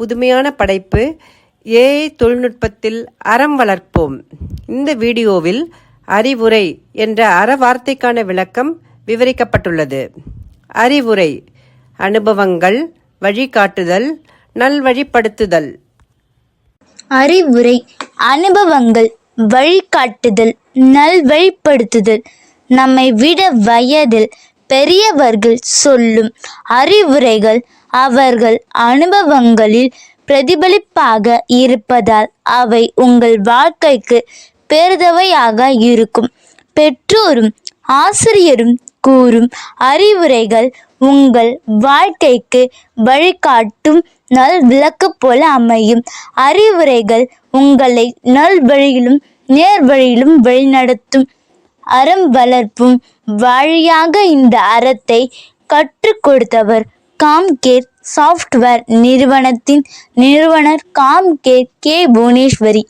புதுமையான படைப்பு ஏஐ தொழில்நுட்பத்தில் அறம் வளர்ப்போம். இந்த வீடியோவில் அறிவுரை என்ற அற வார்த்தைக்கான விளக்கம் விவரிக்கப்பட்டுள்ளது. அறிவுரை அனுபவங்கள் வழிகாட்டுதல் நல்வழிப்படுத்துதல். அறிவுரை அனுபவங்கள் வழிகாட்டுதல் நல்வழிப்படுத்துதல். நம்மை விட வயதில் பெரியவர்கள் சொல்லும் அறிவுரைகள் அவர்கள் அனுபவங்களில் பிரதிபலிப்பாக இருப்பதால் அவை உங்கள் வாழ்க்கைக்கு பெருதவையாக இருக்கும். பெற்றோரும் ஆசிரியரும் கூறும் அறிவுரைகள் உங்கள் வாழ்க்கைக்கு வழிகாட்டும் நல் விளக்கு போல அமையும். அறிவுரைகள் உங்களை நல் வழியிலும் நேர் வழியிலும் வழிநடத்தும். அறம் வளர்ப்பும் வழியாக இந்த அறத்தை கற்றுக் கொடுத்தவர். காம்கேர் சாஃப்ட்வேர் நிறுவனத்தின் நிறுவனர் காம்கேர் கே புவனேஸ்வரி.